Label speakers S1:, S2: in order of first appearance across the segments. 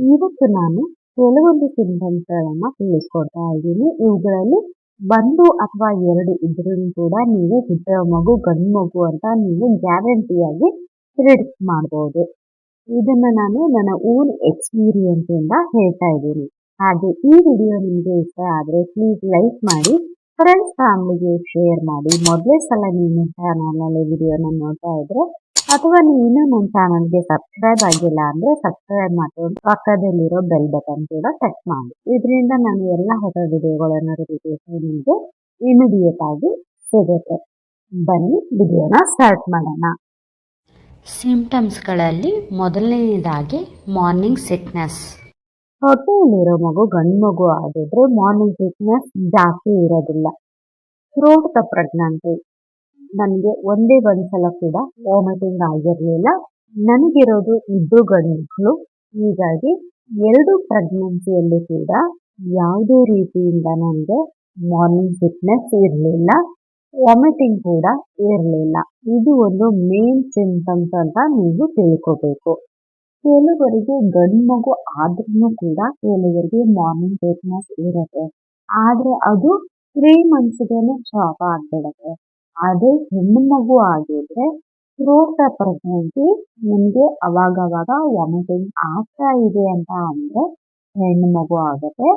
S1: ಇವತ್ತು ನಾನು ಕೆಲವೊಂದು ಸಿಂಟಮ್ಸ್ಗಳನ್ನು ತಿಳಿಸ್ಕೊಡ್ತಾ ಇದ್ದೀನಿ. ಇವುಗಳಲ್ಲಿ ಒಂದು ಅಥವಾ ಎರಡು ಇದ್ರೂ ಕೂಡ ನೀವು ಹುಟ್ಟೋ ಮಗು, ಗಂಡು ಮಗು ಅಂತ ನೀವು ಗ್ಯಾರಂಟಿಯಾಗಿ ಪ್ರಿಡಿಕ್ಟ್ ಮಾಡ್ಬೋದು. ಇದನ್ನ ನಾನು ನನ್ನ ಓನ್ ಎಕ್ಸ್ಪೀರಿಯನ್ಸ್ ಇಂದ ಹೇಳ್ತಾ ಇದ್ದೀನಿ. ಹಾಗೆ ಈ ವಿಡಿಯೋ ನಿಮಗೆ ಇಷ್ಟ ಆದರೆ ಪ್ಲೀಸ್ ಲೈಕ್ ಮಾಡಿ ಫ್ರೆಂಡ್ಸ್ ಫ್ಯಾಮಿಲಿಗೆ ಶೇರ್ ಮಾಡಿ. ಮೊದಲೇ ಸಲ ನಿಮ್ಮ ಚಾನಲಲ್ಲಿ ವಿಡಿಯೋನ ನೋಡ್ತಾ ಇದ್ರೆ ಅಥವಾ ನೀವು ಇನ್ನೂ ನನ್ನ ಚಾನಲ್ಗೆ ಸಬ್ಸ್ಕ್ರೈಬ್ ಆಗಿಲ್ಲ ಅಂದ್ರೆ ಸಬ್ಸ್ಕ್ರೈಬ್ ಮಾಡ್ಕೊಂಡು ಪಕ್ಕದಲ್ಲಿರೋ ಬೆಲ್ ಬಟನ್ ಕೂಡ ಟಚ್ ಮಾಡಿ. ಇದರಿಂದ ನಾನು ಎಲ್ಲ ಹೊಸ ವಿಡಿಯೋಗಳ ನೋಟಿಫಿಕೇಶನ್ ನಿಮಗೆ ಇಮಿಡಿಯೇಟ್ ಆಗಿ ಸಿಗುತ್ತೆ. ಬನ್ನಿ ವಿಡಿಯೋನ ಸ್ಟಾರ್ಟ್ ಮಾಡೋಣ.
S2: ಸಿಂಪ್ಟಮ್ಸ್ಗಳಲ್ಲಿ ಮೊದಲನೇದಾಗಿ ಮಾರ್ನಿಂಗ್ ಸಿಕ್ನೆಸ್
S1: ಹೊಟ್ಟೆಯಲ್ಲಿರೋ ಮಗು ಗಂಡು ಮಗು ಆಗಿದ್ರೆ ಮಾರ್ನಿಂಗ್ ಸಿಕ್ನೆಸ್ ಜಾಸ್ತಿ ಇರೋದಿಲ್ಲ. ಥ್ರೋಟ್ ದ ಪ್ರೆಗ್ನೆನ್ಸಿ ನನಗೆ ಒಂದೇ ಒಂದ್ಸಲ ಕೂಡ ವಾಮಿಟಿಂಗ್ ಆಗಿರಲಿಲ್ಲ. ನನಗಿರೋದು ಇಬ್ಬರು ಗಂಡು ಹೀಗಾಗಿ ಎರಡು ಪ್ರೆಗ್ನೆನ್ಸಿಯಲ್ಲಿ ಕೂಡ ಯಾವುದೇ ರೀತಿಯಿಂದ ನನಗೆ ಮಾರ್ನಿಂಗ್ ಸಿಕ್ನೆಸ್ ಇರಲಿಲ್ಲ. ವಾಮಿಟಿಂಗ್ ಕೂಡ ಇರಲಿಲ್ಲ. ಇದು ಒಂದು ಮೇನ್ ಸಿಂಪ್ಟಮ್ಸ್ ಅಂತ ನೀವು ತಿಳ್ಕೋಬೇಕು. ಕೆಲವರಿಗೆ ಗಂಡು ಮಗು ಆದ್ರೂ ಕೂಡ ಕೆಲವರಿಗೆ ಮಾರ್ನಿಂಗ್ ಸಿಕ್ನೆಸ್ ಇರುತ್ತೆ. ಆದರೆ ಅದು ತ್ರೀ ಮಂತ್ಸ್ಗೆ ಸ್ಟಾಪ್ ಆಗ್ಬಿಡುತ್ತೆ. ಅದೇ ಹೆಣ್ಣು ಮಗು ಆಗಿದ್ರೆ ಥ್ರೋಟ್ ದ ಪ್ರೆಗ್ನೆನ್ಸಿ ನಿಮಗೆ ಅವಾಗವಾಗ ವಾಮಿಟಿಂಗ್ ಆಗ್ತಾ ಇದೆ ಅಂತ ಅಂದ್ರೆ ಹೆಣ್ಣು ಮಗು ಆಗುತ್ತೆ.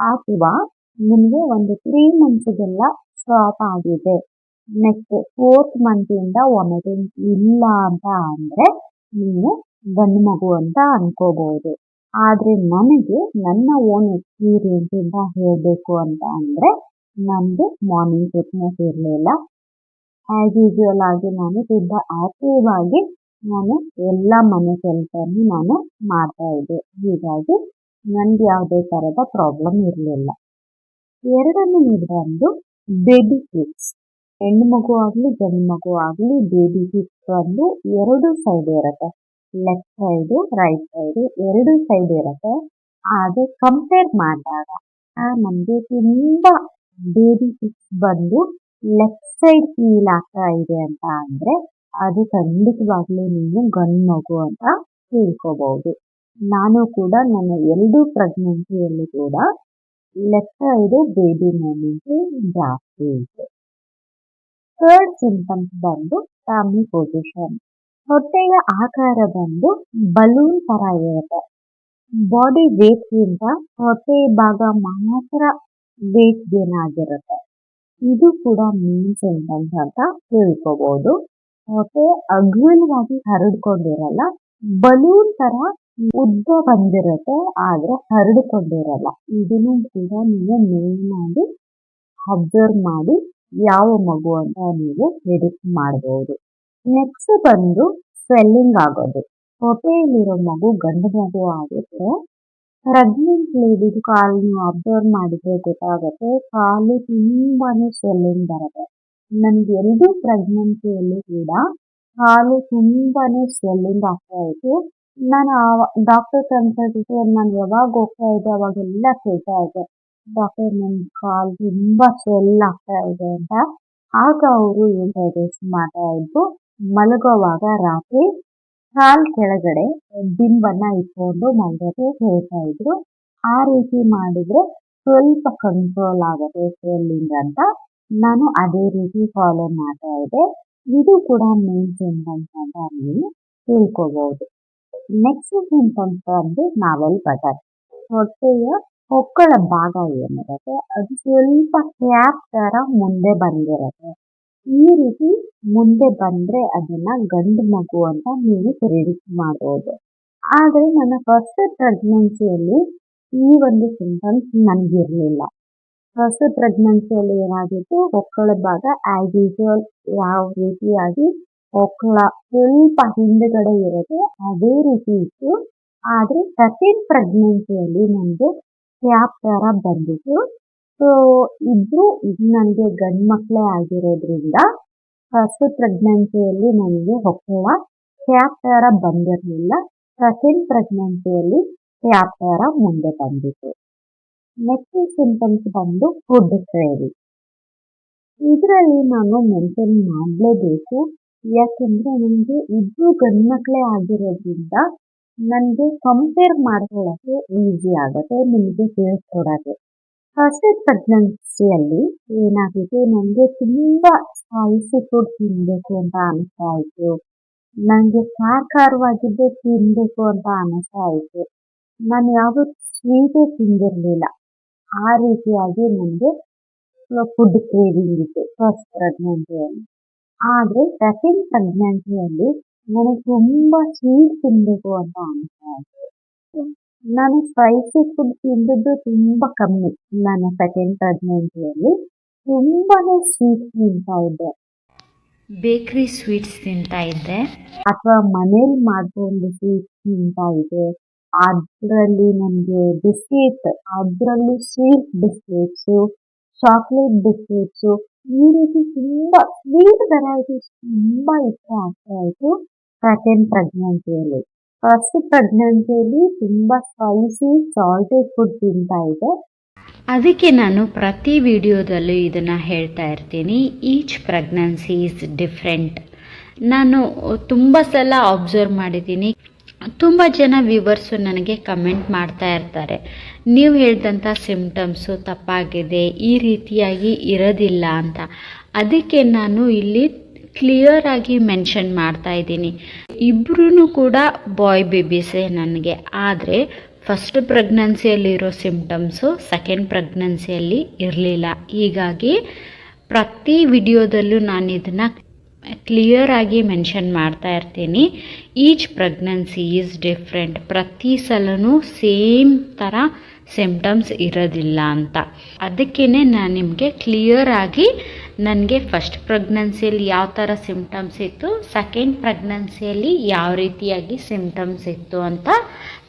S1: ಅಥವಾ ನಿಮಗೆ ಒಂದು ತ್ರೀ ಮಂತ್ಸ್ಗೆಲ್ಲ ಸ್ಟಾಪ್ ಆಗಿದೆ. ನೆಕ್ಸ್ಟ್ ಫೋರ್ತ್ ಮಂತಿಂದ ವಾಮಿಟಿಂಗ್ ಇಲ್ಲ ಅಂತ ಅಂದ್ರೆ ನೀವು ಗಂಡು ಮಗು ಅಂತ ಅನ್ಕೋಬಹುದು. ಆದ್ರೆ ನನಗೆ ನನ್ನ ಓನ್ ಎಕ್ಸ್ಪೀರಿಯನ್ಸ್ ಇಂದ ಹೇಳಬೇಕು ಅಂತ ಅಂದ್ರೆ ನನಗೆ ಮಾರ್ನಿಂಗ್ ಸಿಕ್ನೆಸ್ ಇರಲಿಲ್ಲ. ಆಸ್ ಯೂಶುವಲ್ ಆಗಿ ನಾನು ತುಂಬಾ ಆಕ್ಟಿವ್ ಆಗಿ ನಾನು ಎಲ್ಲ ಮನೆ ಕೆಲಸವನ್ನು ನಾನು ಮಾಡ್ತಾ ಇದ್ದೆ. ಹೀಗಾಗಿ ನನ್ಗೆ ಯಾವುದೇ ತರದ ಪ್ರಾಬ್ಲಮ್ ಇರಲಿಲ್ಲ. ಎರಡನೇದು ಬಂದು ಬೇಬಿ ಕಿಟ್ಸ್ ಹೆಣ್ಣು ಮಗು ಆಗಲಿ ಗಂಡು ಮಗು ಆಗಲಿ ಬೇಬಿ ಕಿಟ್ಸ್ ಬಂದು ಎರಡು ಸೈಡ್ ಇರುತ್ತೆ. ಲೆಫ್ಟ್ ಸೈಡು ರೈಟ್ ಸೈಡು ಎರಡು ಸೈಡ್ ಇರುತ್ತೆ. ಹಾಗೆ ಕಂಪೇರ್ ಮಾಡಿದಾಗ ನಮಗೆ ತುಂಬ ಬೇಬಿ ಕಿಟ್ಸ್ ಬಂದು ಲೆಫ್ಟ್ ಸೈಡ್ ಫೀಲ್ ಆಗ್ತಾ ಇದೆ ಅಂತ ಅಂದ್ರೆ ಅದು ಖಂಡಿತವಾಗ್ಲೂ ನೀವು ಗಂಡು ಮಗು ಅಂತ ತಿಳ್ಕೋಬಹುದು ನಾನು ಕೂಡ ನನ್ನ ಎರಡು ಪ್ರೆಗ್ನೆನ್ಸಿಯಲ್ಲಿ ಕೂಡ ಲೆಫ್ಟ್ ಸೈಡು ಬೇಬಿ ಮೂಮೆಂಟ್ ಜಾಸ್ತಿ ಇದೆ ಥರ್ಡ್ ಸಿಂಟಮ್ಸ್ ಬಂದು ಟಾಮಿ ಪೊಸಿಷನ್ ಹೊಟ್ಟೆಯ ಆಕಾರ ಬಂದು ಬಲೂನ್ ತರ ಇರುತ್ತೆ ಬಾಡಿ ವೇಟ್ಗಿಂತ ಹೊಟ್ಟೆ ಭಾಗ ಮಾತ್ರ ವೇಟ್ ಗೇನ್ ಆಗಿರುತ್ತೆ ಇದು ಕೂಡ ಮೀನ್ ಸೆಂಟೆನ್ಸ್ ಅಂತ ತಿಳ್ಕೋಬಹುದು ಹೊಟ್ಟೆ ಅಗಲವಾಗಿ ಹರಡ್ಕೊಂಡಿರಲ್ಲ, ಬಲೂನ್ ತರ ಉದ್ದ ಬಂದಿರುತ್ತೆ, ಆದ್ರೆ ಹರಡ್ಕೊಂಡಿರಲ್ಲ. ಇದನ್ನು ಕೂಡ ನೀವು ಮೇನ್ ಆಗಿ ಅಬ್ಸರ್ವ್ ಮಾಡಿ ಯಾವ ಮಗು ಅಂತ ನೀವು ಡಿಟೆಕ್ಟ್ ಮಾಡಬಹುದು ನೆಕ್ಸ್ಟ್ ಬಂದು ಸ್ವೆಲ್ಲಿಂಗ್ ಆಗೋದು. ಹೊಟ್ಟೆಯಲ್ಲಿರೋ ಮಗು ಗಂಡು ಮಗು ಆಗಿದ್ರೆ ಪ್ರೆಗ್ನೆಂಟ್ ಲೇಡಿದು ಕಾಲು ನೀವು ಅಬ್ಸರ್ವ್ ಮಾಡಿದ್ರೆ ಗೊತ್ತಾಗುತ್ತೆ. ಕಾಲು ತುಂಬಾನೇ ಸ್ವೆಲ್ಲಿಂಗ್ ಬರುತ್ತೆ. ನನಗೆ ಎರಡೂ ಪ್ರೆಗ್ನೆನ್ಸಿಯಲ್ಲಿ ಕೂಡ ಕಾಲು ತುಂಬಾನೇ ಸ್ವೆಲ್ಲಿಂಗ್ ಆಗ್ತಾ ಇತ್ತು. ನಾನು ಡಾಕ್ಟರ್ ಕನ್ಸಲ್ಟೇಷನ್ ನಾನು ಯಾವಾಗ ಹೋಗ್ತಾ ಇದ್ದೆ, ಅವಾಗೆಲ್ಲ ಕೇಳ್ತಾ ಇದ್ದೆ. ಡಾಕ್ಟರ್ ನನ್ನ ಕಾಲು ತುಂಬಾ ಸ್ವೆಲ್ ಆಗ್ತಾ ಇದೆ ಅಂತ. ಆಗ ಅವರು ಏನ್ ಸಜೆಸ್ಟ್ ಮಾಡ್ತಾ ಇದ್ರು, ಮಲಗುವಾಗ ರಾತ್ರಿ ಕಾಲ್ ಕೆಳಗಡೆ ದಿಂಬನ್ನ ಇಟ್ಕೊಂಡು ಮಲಗೋಕೆ ಹೇಳ್ತಾ ಇದ್ರು. ಆ ರೀತಿ ಮಾಡಿದ್ರೆ ಸ್ವಲ್ಪ ಕಂಟ್ರೋಲ್ ಆಗುತ್ತೆ ಸ್ವೆಲ್ಲಿಂಗ್ ಅಂತ. ನಾನು ಅದೇ ರೀತಿ ಫಾಲೋ ಮಾಡ್ತಾ ಇದ್ದೆ. ಇದು ಕೂಡ ಮೇನ್ ಸಿಂಟಮ್ಸ್ ಅಂತ ನೀವು ತಿಳ್ಕೋಬಹುದು ನೆಕ್ಸ್ಟ್ ಸಿಂಟಮ್ಸ್ ಅಂದ್ರೆ ನಾವೆಲ್ ಬಟನ್ ಹೊಟ್ಟೆಯ ಹೊಕ್ಕಳ ಭಾಗ ಏನಿರುತ್ತೆ? ಅದು ಸ್ವಲ್ಪ ಕ್ಯಾಪ್ ತರ ಮುಂದೆ ಬಂದಿರುತ್ತೆ. ಈ ರೀತಿ ಮುಂದೆ ಬಂದ್ರೆ ಅದನ್ನ ಗಂಡು ಮಗು ಅಂತ ನೀವು ಪ್ರಿಡಿಕ್ಟ್ ಮಾಡಬಹುದು ಆದ್ರೆ ನನ್ನ ಫಸ್ಟ್ ಪ್ರೆಗ್ನೆನ್ಸಿಯಲ್ಲಿ ಈ ಒಂದು ಸಿಂಟಮ್ಸ್ ನನಗಿರ್ಲಿಲ್ಲ. ಫಸ್ಟ್ ಪ್ರೆಗ್ನೆನ್ಸಿಯಲ್ಲಿ ಏನಾಗಿತ್ತು ಹೊಕ್ಕಳ ಭಾಗ ಆಸ್ ಯೂಶುವಲ್ ಯಾವ ರೀತಿಯಾಗಿ ಹೊಕ್ಕಳ ಸ್ವಲ್ಪ ಹಿಂದುಗಡೆ ಇರುತ್ತೆ ಅದೇ ರೀತಿ ಇತ್ತು. ಆದ್ರೆ ಸೆಕೆಂಡ್ ಪ್ರೆಗ್ನೆನ್ಸಿಯಲ್ಲಿ ನನಗೆ ಕ್ಯಾಪ್ ತರ ಬಂದಿತ್ತು. ಸೊ ಇದು ನನಗೆ ಗಂಡು ಮಕ್ಕಳೇ ಆಗಿರೋದ್ರಿಂದ ಫಸ್ಟ್ ಪ್ರೆಗ್ನೆನ್ಸಿಯಲ್ಲಿ ನನಗೆ ಹೊಕ್ಕಳ ಕ್ಯಾಪ್ಟರ ಬಂದಿರಲಿಲ್ಲ. ಸೆಕೆಂಡ್ ಪ್ರೆಗ್ನೆನ್ಸಿಯಲ್ಲಿ ಕ್ಯಾಪ್ಟರ ಮುಂದೆ ಬಂದಿತ್ತು. ನೆಕ್ಸ್ಟ್ ಸಿಂಟಮ್ಸ್ ಬಂದು ಫುಡ್ ಕ್ರೇವಿ ಇದರಲ್ಲಿ ನಾನು ಮೆನ್ಷನ್ ಮಾಡಲೇಬೇಕು. ಯಾಕಂದ್ರೆ ನನಗೆ ಇಬ್ರು ಗಂಡು ಮಕ್ಕಳೇ ಆಗಿರೋದ್ರಿಂದ ನನಗೆ ಕಂಪೇರ್ ಮಾಡ್ಕೊಳ್ಳೋಕ್ಕೆ ಈಸಿ ಆಗುತ್ತೆ. ನಿಮಗೆ ತಿಳಿಸ್ಕೊಡೋಕ್ಕೆ ಫಸ್ಟ್ ಪ್ರೆಗ್ನೆನ್ಸಿಯಲ್ಲಿ ಏನಾಗಿದೆ? ನನಗೆ ತುಂಬ ಸ್ಪೈಸಿ ಫುಡ್ ತಿನ್ನಬೇಕು ಅಂತ ಅನಿಸ್ತಾ ಇತ್ತು. ನನಗೆ ಖಾರ ಖಾರವಾಗಿದ್ದೇ ತಿನ್ನಬೇಕು ಅಂತ ಅನಿಸ್ತಾ ಇತ್ತು. ನಾನು ಯಾವತ್ತೂ ಸ್ವೀಟೇ ತಿಂದಿರಲಿಲ್ಲ. ಆ ರೀತಿಯಾಗಿ ನನಗೆ ಫುಡ್ ಕ್ರೇವಿಂಗ್ ಇತ್ತು ಫಸ್ಟ್ ಪ್ರೆಗ್ನೆನ್ಸಿಯಲ್ಲಿ ಆದರೆ ಸೆಕೆಂಡ್ ಪ್ರೆಗ್ನೆನ್ಸಿಯಲ್ಲಿ ನನಗೆ ತುಂಬ ಸ್ವೀಟ್ ತಿನ್ನಬೇಕು ಅಂತ ಅನಿಸ್ತಾ ಇತ್ತು. ನಾನು ಸ್ಪೈಸಿ ಫುಡ್ ತಿಂದಿದ್ದು ತುಂಬ ಕಮ್ಮಿ. ನಾನು ಸೆಕೆಂಡ್ ಪ್ರೆಗ್ನೆನ್ಸಿಯಲ್ಲಿ ತುಂಬಾ ಸ್ವೀಟ್ ತಿಂತಾ ಇದ್ದೆ.
S2: ಬೇಕ್ರಿ ಸ್ವೀಟ್ಸ್ ತಿಂತಾ ಇದ್ದೆ.
S1: ಅಥವಾ ಮನೇಲಿ ಮಾಡ್ಕೊಂಡು ಸ್ವೀಟ್ ತಿಂತಾ ಇದ್ದೆ. ಅದರಲ್ಲಿ ನನಗೆ ಬಿಸ್ಕೆಟ್ ಅದರಲ್ಲೂ ಸ್ವೀಟ್ ಬಿಸ್ಕೆಟ್ಸು ಚಾಕ್ಲೇಟ್ ಬಿಸ್ಕೆಟ್ಸು ಈ ರೀತಿ ತುಂಬ ಸ್ವೀಟ್ ವೆರೈಟೀಸ್ ತುಂಬ ಇಷ್ಟ ಆಗ್ತಾ ಇತ್ತು ಸೆಕೆಂಡ್ ಪ್ರೆಗ್ನೆನ್ಸಿಯಲ್ಲಿ ಫಸ್ಟ್ ಪ್ರೆಗ್ನೆನ್ಸಿಯಲ್ಲಿ ತುಂಬ ಸ್ಪೈಸಿ ಸಾಲ್ಟೆಡ್ ಫುಡ್ ತಿಂತಾ ಇದೆ.
S2: ಅದಕ್ಕೆ ನಾನು ಪ್ರತಿ ವಿಡಿಯೋದಲ್ಲೂ ಇದನ್ನು ಹೇಳ್ತಾ ಇರ್ತೀನಿ. ಈಚ್ ಪ್ರೆಗ್ನೆನ್ಸಿ ಈಸ್ ಡಿಫ್ರೆಂಟ್ ನಾನು ತುಂಬ ಸಲ ಅಬ್ಸರ್ವ್ ಮಾಡಿದ್ದೀನಿ. ತುಂಬ ಜನ ವ್ಯೂವರ್ಸು ನನಗೆ ಕಮೆಂಟ್ ಮಾಡ್ತಾ ಇರ್ತಾರೆ. ನೀವು ಹೇಳಿದಂಥ ಸಿಮ್ಟಮ್ಸು ತಪ್ಪಾಗಿದೆ, ಈ ರೀತಿಯಾಗಿ ಇರೋದಿಲ್ಲ ಅಂತ. ಅದಕ್ಕೆ ನಾನು ಇಲ್ಲಿ ಕ್ಲಿಯರ್ ಆಗಿ ಮೆನ್ಷನ್ ಮಾಡ್ತಾ ಇದ್ದೀನಿ. ಇಬ್ಬರೂ ಕೂಡ ಬಾಯ್ ಬೇಬೀಸೇ ನನಗೆ. ಆದರೆ ಫಸ್ಟ್ ಪ್ರೆಗ್ನೆನ್ಸಿಯಲ್ಲಿರೋ ಸಿಮ್ಟಮ್ಸು ಸೆಕೆಂಡ್ ಪ್ರೆಗ್ನೆನ್ಸಿಯಲ್ಲಿ ಇರಲಿಲ್ಲ. ಹೀಗಾಗಿ, ಪ್ರತಿ ವಿಡಿಯೋದಲ್ಲೂ ನಾನು ಇದನ್ನು ಕ್ಲಿಯರ್ ಆಗಿ ಮೆನ್ಷನ್ ಮಾಡ್ತಾ ಇರ್ತೀನಿ. ಈಚ್ ಪ್ರೆಗ್ನೆನ್ಸಿ ಈಸ್ ಡಿಫ್ರೆಂಟ್ ಪ್ರತಿ ಸಲನೂ ಸೇಮ್ ಥರ ಸಿಮ್ಟಮ್ಸ್ ಇರೋದಿಲ್ಲ ಅಂತ. ಅದಕ್ಕೇ ನಾನು ನಿಮಗೆ ಕ್ಲಿಯರ್ ಆಗಿ ನನಗೆ ಫಸ್ಟ್ ಪ್ರೆಗ್ನೆನ್ಸಿಯಲ್ಲಿ ಯಾವ ಥರ ಸಿಮ್ಟಮ್ಸ್ ಇತ್ತು ಸೆಕೆಂಡ್ ಪ್ರೆಗ್ನೆನ್ಸಿಯಲ್ಲಿ ಯಾವ ರೀತಿಯಾಗಿ ಸಿಮ್ಟಮ್ಸ್ ಇತ್ತು ಅಂತ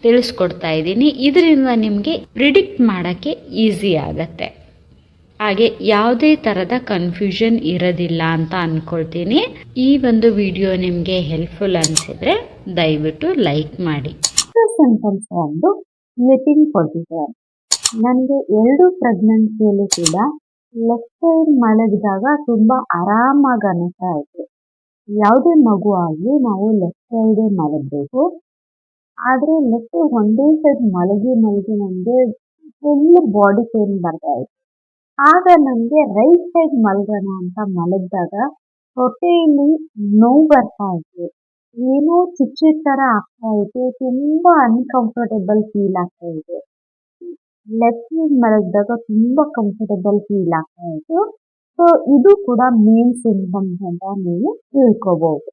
S2: ತಿಳಿಸ್ಕೊಡ್ತಾ ಇದ್ದೀನಿ. ಇದರಿಂದ ನಿಮಗೆ ಪ್ರಿಡಿಕ್ಟ್ ಮಾಡೋಕ್ಕೆ ಈಸಿ ಆಗುತ್ತೆ. ಹಾಗೆ ಯಾವುದೇ ಥರದ ಕನ್ಫ್ಯೂಷನ್ ಇರೋದಿಲ್ಲ ಅಂತ ಅಂದ್ಕೊಳ್ತೀನಿ ಈ ಒಂದು ವಿಡಿಯೋ ನಿಮಗೆ ಹೆಲ್ಪ್ಫುಲ್ ಅನಿಸಿದ್ರೆ ದಯವಿಟ್ಟು ಲೈಕ್ ಮಾಡಿ.
S1: ಸಿಂಟಮ್ಸ್ ಒಂದು ಸ್ಲಿಪಿಂಗ್ ಪೊಸಿಷನ್ ನನಗೆ ಎರಡು ಪ್ರೆಗ್ನೆನ್ಸಿಯಲ್ಲೂ ಕೂಡ ಲೆಫ್ಟ್ ಸೈಡ್ ಮಲಗಿದಾಗ ತುಂಬಾ ಆರಾಮಾಗಿ ಅನಿಸ್ತಾ ಇತ್ತು. ಯಾವುದೇ ಮಗು ಆಗಲಿ ನಾವು ಲೆಫ್ಟ್ ಸೈಡೇ ಮಲಗಬೇಕು. ಆದರೆ ಲೆಫ್ಟ್ ಒಂದೇ ಸೈಡ್ ಮಲಗಿ ಮಲಗಿ ನನಗೆ ಫುಲ್ ಬಾಡಿ ಪೇನ್ ಬರ್ತಾ ಇತ್ತು. ಆಗ ನನಗೆ ರೈಟ್ ಸೈಡ್ ಮಲಗೋಣ ಅಂತ ಮಲಗಿದಾಗ ಹೊಟ್ಟೆಯಲ್ಲಿ ನೋವು ಬರ್ತಾ ಇತ್ತು. ಏನೋ ಚುಚ್ಚಿದ ಥರ ಆಗ್ತಾ ಇತ್ತು. ತುಂಬ ಅನ್ಕಂಫರ್ಟೇಬಲ್ ಫೀಲ್ ಆಗ್ತಾ ಇತ್ತು. ಲೆಫ್ಟ್ ಸೈಡ್ ಮಲಗಿದಾಗ ತುಂಬಾ ಕಂಫರ್ಟಬಲ್ ಫೀಲ್ ಆಗ್ತಾ ಇತ್ತು. ಸೊ ಇದು ಕೂಡ ಮೇನ್ ಸಿಂಟಮ್ಸ್ ಅಂತ ನೀವು ತಿಳ್ಕೋಬಹುದು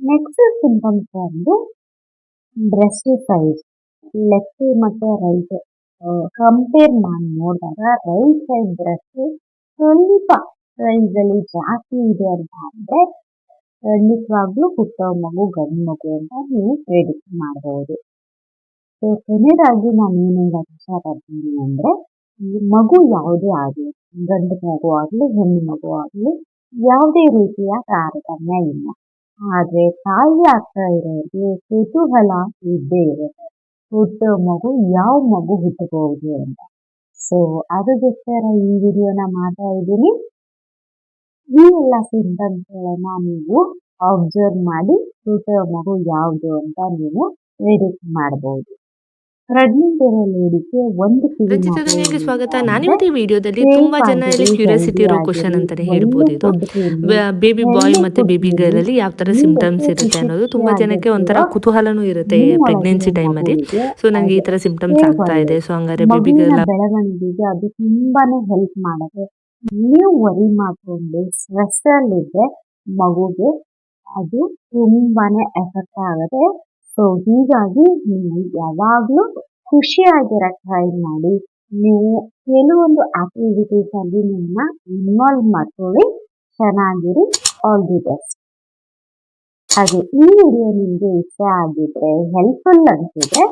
S1: ನೆಕ್ಸ್ಟ್ ಸಿಂಟಮ್ಸ್ ಬಂದು ಬ್ರೆಸ್ಟ್ ಸೈಜ್ ಲೆಫ್ಟ್ ಮತ್ತೆ ರೈಟ್ ಕಂಪೇರ್ ಮಾಡಿ ನೋಡಿದಾಗ ರೈಟ್ ಸೈಡ್ ಬ್ರೆಸ್ಟ್ ಸ್ವಲ್ಪ ಸೈಜಲ್ಲಿ ಜಾಸ್ತಿ ಇದೆ ಅಂತ ಅಂದ್ರೆ ಖಂಡಿತವಾಗ್ಲೂ ಹುಟ್ಟೋ ಮಗು ಗಂಡು ಮಗು ಅಂತ ನೀವು ಪ್ರೆಡಿಕ್ಟ್ ಮಾಡಬಹುದು ಸೊ ಕೊನೆಯದಾಗಿ ನಾನು ಏನು ಹೇಳೋಕ್ಕೆ ಇಷ್ಟಪಡ್ತೀನಿ ಅಂದರೆ, ಈ ಮಗು ಯಾವುದೇ ಆಗಲಿ, ಗಂಡು ಮಗು ಆಗಲಿ, ಹೆಣ್ಣು ಮಗು ಆಗಲಿ, ಯಾವುದೇ ರೀತಿಯ ತಾರತಮ್ಯ ಇಲ್ಲ. ಆದರೆ ತಾಯಿ ಆಗ್ತಾ ಇರೋರಿಗೆ ಕುತೂಹಲ ಇದ್ದೇ ಇರುತ್ತೆ ಹುಟ್ಟೋ ಮಗು ಯಾವ ಮಗು ಹುಟ್ಟಬಹುದು ಅಂತ. ಸೊ ಅದಕ್ಕೋಸ್ಕರ ಈ ವಿಡಿಯೋನ ಮಾಡ್ತಾ ಇದ್ದೀನಿ. ಈ ಎಲ್ಲ ಸಿದ್ಧಾಂತಗಳನ್ನ ನೀವು ಅಬ್ಸರ್ವ್ ಮಾಡಿ ಹುಟ್ಟೋ ಮಗು ಯಾವುದು ಅಂತ ನೀವು ಎಡಿಟ್ ಮಾಡಬಹುದು ಏನು
S3: ಸ್ವಾಗತ?
S1: ನಾನು
S3: ನಾನಿವತ್ತು ಈ ವಿಡಿಯೋದಲ್ಲಿ ತುಂಬಾ ಜನ ಕ್ಯೂರಿಯಾಸಿಟಿ ಇರೋ ಕ್ವಶನ್ ಅಂತಾನೆ ಹೇಳ್ಬೋದು ಇದು. ಬೇಬಿ ಬಾಯ್ ಮತ್ತೆ ಬೇಬಿ ಗರ್ಲ್ ಅಲ್ಲಿ ಯಾವ ತರ
S1: ಸಿಂಪ್ಟಮ್ಸ್
S3: ಸಿಂಟಮ್ಸ್ ಇರುತ್ತೆ ಅನ್ನೋದು ತುಂಬಾ ಜನಕ್ಕೆ ಒಂಥರ ಕುತೂಹಲನೂ ಇರುತ್ತೆ ಪ್ರೆಗ್ನೆನ್ಸಿ ಟೈಮ್ ಅಲ್ಲಿ. ಸೊ ನಂಗೆ ಈ ತರ
S1: ಸಿಂಪ್ಟಮ್ಸ್
S3: ಆಗ್ತಾ ಇದೆ. ಸೊ ಹಂಗಾರೆ ಬೇಬಿ ಗರ್ಲ್
S1: ಬೆಳವಣಿಗೆಗೆ ಅದು ತುಂಬಾನೇ ಹೆಲ್ಪ್ ಮಾಡುತ್ತೆ. ನೀವು ವರಿ ಮಾಡ್ಕೊಂಡು ಸ್ಟ್ರೆಸ್ ಅಲ್ಲಿದ್ರೆ ಮಗುಗೆ ಅದು ತುಂಬಾನೇ ಎಫೆಕ್ಟ್ ಆಗುತ್ತೆ. ಸೊ ಹೀಗಾಗಿ ನೀವು ಯಾವಾಗಲೂ ಖುಷಿಯಾಗಿರಕ್ಕೆ ಟ್ರೈ ಮಾಡಿ. ನೀವು ಕೆಲವೊಂದು ಆಕ್ಟಿವಿಟೀಸ್ ಅಲ್ಲಿ ನಿಮ್ಮನ್ನ ಇನ್ವಾಲ್ವ್ ಮಾಡ್ಕೊಳ್ಳಿ. ಚೆನ್ನಾಗಿರಿ. ಆಲ್ ದಿ ಬೆಸ್ಟ್ ಹಾಗೆ ಈ ವಿಡಿಯೋ ನಿಮಗೆ ಇಷ್ಟ ಆಗಿದ್ರೆ ಹೆಲ್ಪ್ಫುಲ್ ಅನಿಸಿದ್ರೆ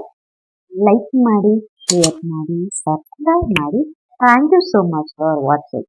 S1: ಲೈಕ್ ಮಾಡಿ ಶೇರ್ ಮಾಡಿ ಸಬ್ಸ್ಕ್ರೈಬ್ ಮಾಡಿ. Thank you so much for watching